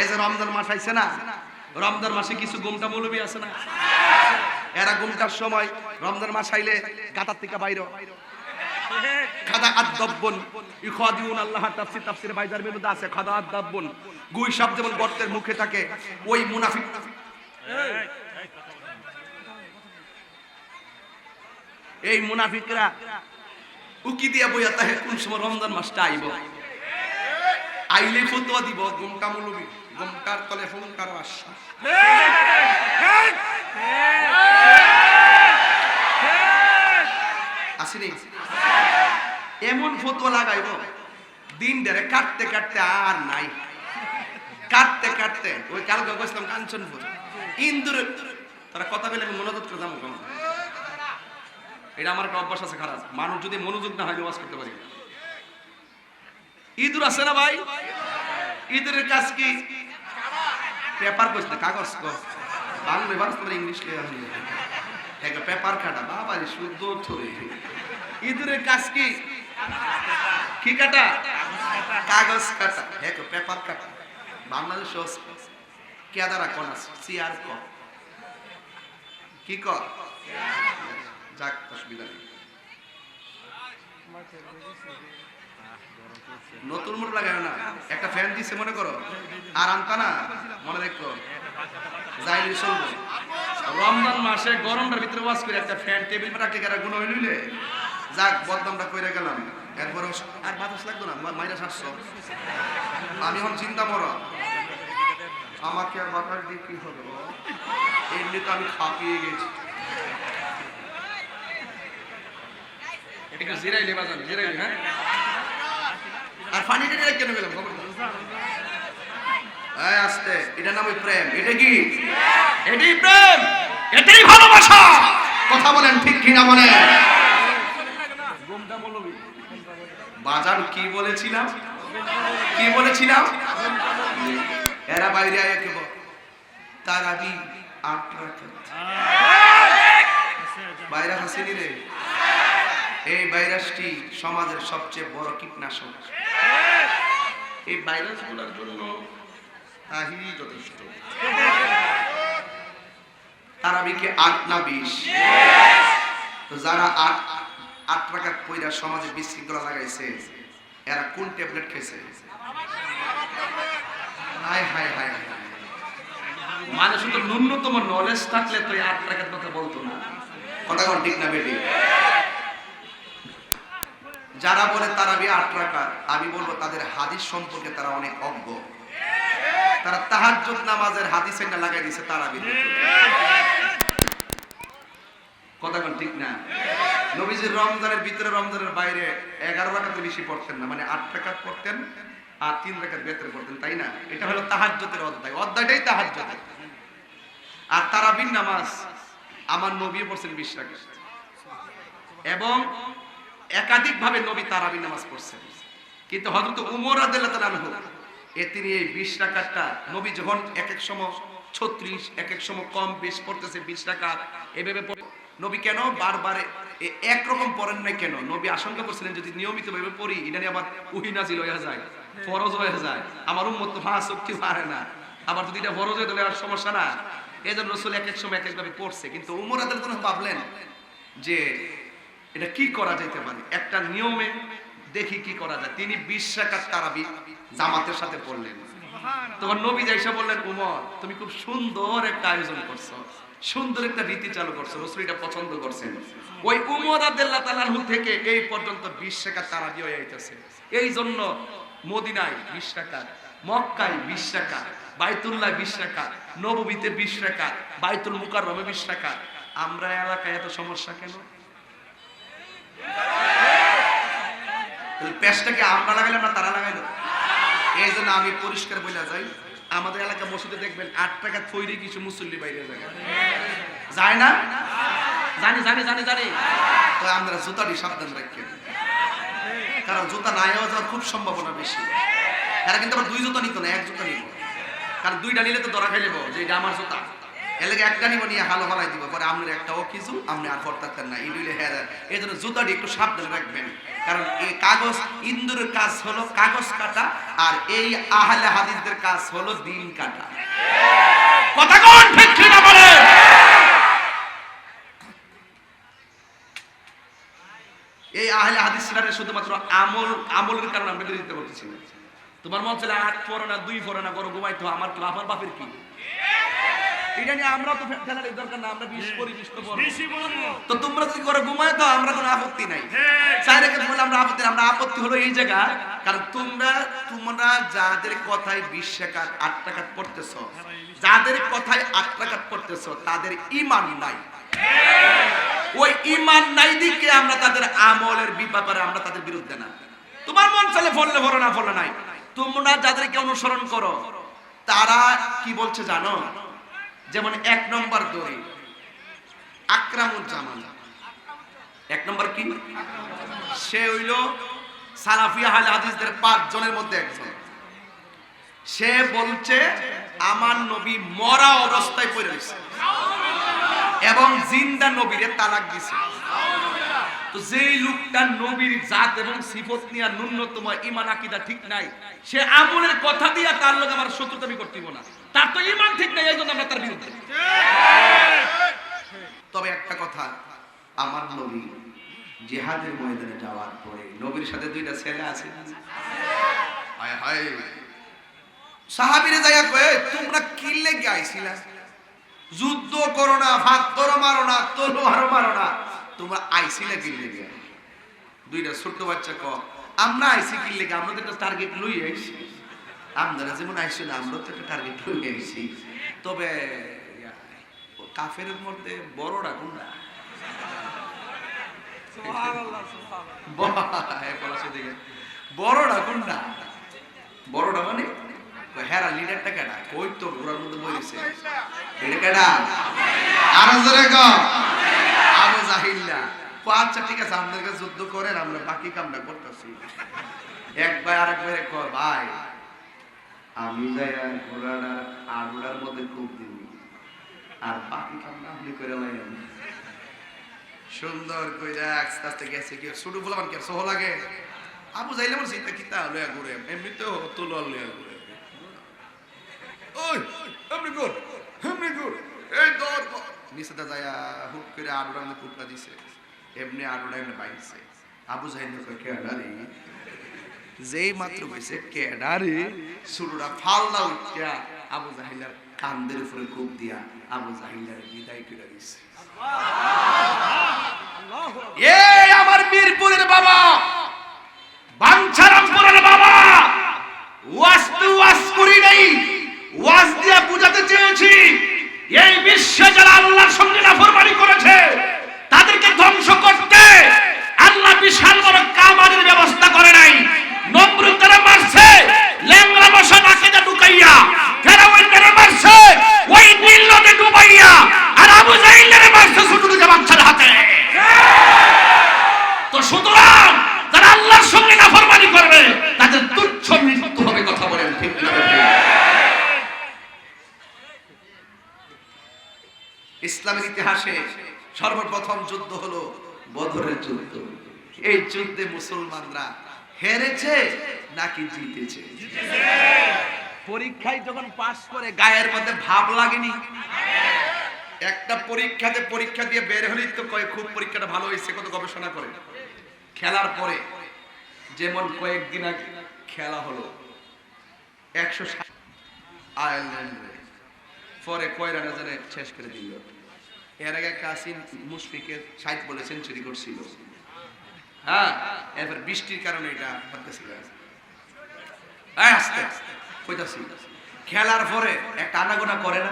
এই যে রমজান মাস আইছে না, রমজান মাসে কিছু গুমটা মৌলবী আছে না? এরা গুমটার সময় রমজান মাস আইলে গাতার থেকে বাইর খাদা আছে, খাদা গর্তের মুখে থাকে, ওই মুনাফিক এই মুনাফিকরা উকি দিয়া বইয়া তাহে কোন সময় রমজান মাসটা আইব? আইলে ফতোয়া দিব, গুমটা মৌলবী। গুমটার তলে হুঙ্কার আশ্বাস? এমন ফতোয়া লাগাইব, দিন ধরে কাটতে কাটতে আর নাই। কাটতে কাটতে, ওই কালকে গেছিলাম কাঞ্চনপুর। ইন্দুর, তারা কথা বলে আমি মনোযোগ করে যাব কেমন? এটা আমার একটা অভ্যাস আছে খারাপ। মানুষ যদি মনোযোগ না হয় ওয়াজ করতে পারি। ইঁদুর আছে না ভাই? ইঁদুরের কাজ কি? পেপার করছে না, কাগজ কর বাংলা এবার তোমার ইংলিশ কে একটা পেপার কাটা বাবা রে শুদ্ধ থরে ইঁদুরের কাজ কি কি কাটা কাগজ কাটা হ্যাঁ পেপার কাটা বাংলাদেশ কেদারা কোন আছে সিআর ক কি ক যাক অসুবিধা নেই নতুন মোট লাগায় না। একটা ফ্যান দিছে, মনে করো। আর আনতা না, মনে রেখো যাইলে চলবে। রমজান মাসে গরমটার ভিতরে ওয়াজ করে একটা ফ্যান টেবিল রাখতে গেলে গুণ হইলে যাক, বদনামটা কইরা গেলাম। এরপরে আর বাতাস লাগতো না মাইরা সাতশো আমি এখন চিন্তা মরা। আমাকে আর বাতাস দিয়ে কি হবে এমনি তো আমি খাপিয়ে গেছি। একটু জিরাইলে বাজান, জিরাইলে হ্যাঁ? আর পানি টেনে কেন গেলাম এই আস্তে এটা নাম প্রেম। এটা কি? এটাই প্রেম। এটাই ভালোবাসা। কথা বলেন ঠিক কিনা বলেন বাজার কি বলেছিলাম? কি বলেছিলাম? এরা বাইরে আয় কেব তার আগে আট রাখা। ভাইরাস আসেনি রে? এই ভাইরাসটি সমাজের সবচেয়ে বড় কীটনাশক। এই ভাইরাসগুলোর জন্য তাহিরি যথেষ্ট। তারাবিকে আট না বিশ। তো যারা আট আট পয়রা সমাজে বিশৃঙ্খলা লাগাইছে এরা কোন ট্যাবলেট খেয়েছে? হায় হায় হায় হায়। মানুষ তো ন্যূনতম নলেজ থাকলে তো এই আট টাকার কথা বলতো না। কথা কোন ঠিক না বেটি? যারা বলে তারা বি আট টাকা আমি বলব তাদের হাদিস সম্পর্কে তারা অনেক অজ্ঞ। তারা তাহাজ্জুদ নামাজের হাদিস একটা লাগাই দিছে তারা বি কথা ঠিক না? নবীজির রমজানের ভিতরে রমজানের বাইরে এগারো রাখাতে বেশি পড়তেন না মানে আট টাকাত পড়তেন আর তিন রাখাত বেতরে পড়তেন, তাই না? এটা হলো তাহাজ্জুদের অধ্যায়। অধ্যায়টাই তাহাজ্জুদ। আর তারাবিন নামাজ আমার নবী পড়ছেন বিশ রাখাত এবং একাধিকভাবে নবী তারাবিন নামাজ পড়ছেন। কিন্তু হযরত উমর তাআলা এ তিনি এই 20 রাকাতটা নবী যখন এক এক সময় 36 এক এক সময় কম বেশ পড়তেছে 20 রাকাত, এভাবে নবী কেন বারবার একরকম পড়েন না কেন? নবী আশঙ্কা করছিলেন, যদি নিয়মিত ভাবে পড়ি, এটা নিয়ে আবার উহি নাজিল হয়ে যায়, ফরজ হয়ে যায়, আমার উম্মত তো শক্তি পারে না। আবার যদি এটা ফরজ হয়ে, তাহলে আর সমস্যা না। এই জন্য রসুল এক এক সময় এক একভাবে পড়ছে। কিন্তু উমর জন্য ভাবলেন যে এটা কি করা যেতে পারে? একটা নিয়মে দেখি কি করা যায়। তিনি বিশ রাকাত তারাবি জামাতের সাথে পড়লেন। তখন নবী যাইসা বললেন উমর তুমি খুব সুন্দর একটা আয়োজন করছ সুন্দর একটা রীতি চালু করছ রসুল এটা পছন্দ করছেন। ওই উমর আদাল্লাহ তালাহু থেকে এই পর্যন্ত বিশ রাকাত তারাবি হয়ে আইতেছে। এই জন্য মদিনায় বিশ রাকাত মক্কায় বিশ রাকাত বাইতুল্লাহ বিশ রাকাত নববীতে বিশ রাকাত বাইতুল মুকাররমে বিশ রাকাত। আমরা এলাকায় এত সমস্যা কেন? আমরা লাগাইলাম না তারা লাগাইলো এই জন্য আমি পরিষ্কার বলে যাই আমাদের এলাকা মসজিদে দেখবেন আট টাকা তৈরি কিছু মুসল্লি বাইরে যায়। যায় না? জানি জানি জানি জানি। তো আমরা জুতাটি সাবধান রাখি কারণ জুতা না যাওয়া যাওয়ার খুব সম্ভাবনা বেশি। এরা কিন্তু আবার দুই জুতা নিত না এক জুতা নিত। কারণ দুইটা নিলে তো ধরা খাই নেব যে এটা আমার জুতা। এলাকা একটা নিব নিয়ে হালো হালাই দিব। পরে আপনার একটাও কিছু আপনি আর পড়তাতেন না ইডুলে হ্যাঁ এই জন্য জুতাটি একটু সাবধানে রাখবেন। কারণ এই কাগজ ইন্দুরের কাজ হলো কাগজ কাটা, আর এই আহলে হাদিসদের কাজ হলো দিন কাটা। কথা কোন ঠিক এই আহলে হাদিস শুধুমাত্র আমল, আমলের কারণে আমরা বিরোধিতা করতেছি তোমার মন চলে আট পড়ো দুই পড়ো করো ঘুমাইতো আমার আমার বাপের কি? এটা নিয়ে আমরা তো ফেলার দরকার না আমরা বিশ করি বিশ তো তোমরা যদি করে ঘুমায় তো আমরা কোনো আপত্তি নাই। হ্যাঁ। বলে আমরা আপত্তি আমরা আপত্তি হলো এই জায়গা। কারণ তোমরা তোমরা যাদের কথায় বিশ টাকা আট টাকা পড়তেছ যাদের কথায় আট টাকা পড়তেছ তাদের ইমান নাই। ওই ইমান নাই দিকে আমরা তাদের আমলের ব্যাপারে আমরা তাদের বিরুদ্ধে না। তোমার মন চলে ফললে ভরো না ফলে নাই। তোমরা যাদেরকে অনুসরণ করো তারা কি বলছে জানো? যেমন এক নম্বর দড়ি, আকরামুজ্জামান। এক নম্বর কি? সে হইল সালাফিয়া হাল হাদিসদের পাঁচ জনের মধ্যে একজন। সে বলছে, আমার নবী মরা অবস্থায় পড়ে রয়েছে। এবং জিন্দা নবীরে তালাক দিছে তো যেই লোকটা নবীর জাত এবং সিফত নিয়ে ন্যূনতম ইমান আকিদা ঠিক নাই, সে আমলের কথা দিয়া তার লোক আমার শত্রুতা আমি না। তার তো ইমান ঠিক নাই এই জন্য আমরা তার বিরুদ্ধে। তবে একটা কথা, আমার নবী জিহাদের ময়দানে যাওয়ার পরে নবীর সাথে দুইটা ছেলে আছে? হায় হায়। সাহাবীরে যাইয়া কয়ে তোমরা কি লেগে আইছিলা? যুদ্ধ করো না, ভাত ধরো, মারো না তলোয়ার মারো না। তোমরা আইছিলা কি লেগে দুইটা ছোট্ট বাচ্চা ক আমরা আইসি কিনলে লেগে আমরা তো একটা টার্গেট লই আইছি আমরা যেমন আইছি না আমরা তো একটা টার্গেট লই আইছি তবে কাফের মধ্যে বড়রা কোনটা? বড়টা কোনটা? বড়টা মানে? হেরা লিডারটা কেডা? ওই তো ঘোরার মধ্যে বলেছে এটা কেডা? আরও জোরে আবু জাহিল্লা। আচ্ছা ঠিক আছে আপনাদের কাছে যুদ্ধ করেন, আমরা বাকি কামটা করতেছি। এক ভাই আরেক ভাই কয়, ভাই, আমি যাই আর ঘোড়াটা আগুলার মধ্যে খুব দিন। আর বাকি কামটা আপনি করে লাইন সুন্দর কইরা আস্তে আস্তে গেছে, কি শুরু বললাম কি সহ লাগে আবু যাইলে আমার চিন্তা কিতা লয়া ঘুরে এমনিতেও তোলর লয়া ঘুরে। ওই এমনি কর এমনি কর এই দর নিচেতে যায়া হুট করে আড়ুড়া মধ্যে কুটলা দিছে। এমনি আড়ুড়া এমনি বাইছে। আবু যাইলে কই কেডারি? যেই মাত্র কইছে, কেডারি? সুরুরা ফাল্লা উঠিয়া আবু জাহিলার কান্দের উপরে কূপ দিয়া আবু জাহিলার বিদায় করে দিছে এই আমার মিরপুরের বাবা বাঞ্ছারামপুরের বাবা ওয়াস্তু ওয়াজ করি নাই ওয়াজ দিয়া বুঝাতে চেয়েছি এই বিশ্বে যারা আল্লাহর সঙ্গে নাফরমানি করেছে তাদেরকে ধ্বংস করতে আল্লাহ বিশাল বড় কামানের ব্যবস্থা করে নাই নমরুদ তারা মারছে ল্যাংড়া মশা নাকেটা ঢুকাইয়া ফেরাউন তারা মারছে ওই নীল নদে ডুবাইয়া আর আবু জাহিলের মারছে ছোট দুটো বাচ্চার হাতে তো সুতরাং যারা আল্লাহর সঙ্গে নাফরমানি করবে তাদের তুচ্ছ মৃত্যু হবে কথা বলেন ঠিক না বেঠিক? ইসলামের ইতিহাসে সর্বপ্রথম যুদ্ধ হলো বদরের যুদ্ধ। এই যুদ্ধে মুসলমানরা হেরেছে নাকি জিতেছে? পরীক্ষায় যখন পাশ করে গায়ের মধ্যে ভাব লাগেনি, একটা পরীক্ষাতে পরীক্ষা দিয়ে বের হলেই তো কয়, খুব পরীক্ষাটা ভালো হয়েছে, কত গবেষণা করে। খেলার পরে যেমন কয়েকদিন আগে খেলা হলো, একশো আয়ারল্যান্ডে। পরে কয় রানে শেষ করে দিল। এর আগে কাসিম মুশফিকের ষাট বলে সেঞ্চুরি করছিল হ্যাঁ এবার বৃষ্টির কারণে এটা হতেছিল। এই আস্তে, কইতাছি। খেলার পরে একটা আনাগোনা করে না?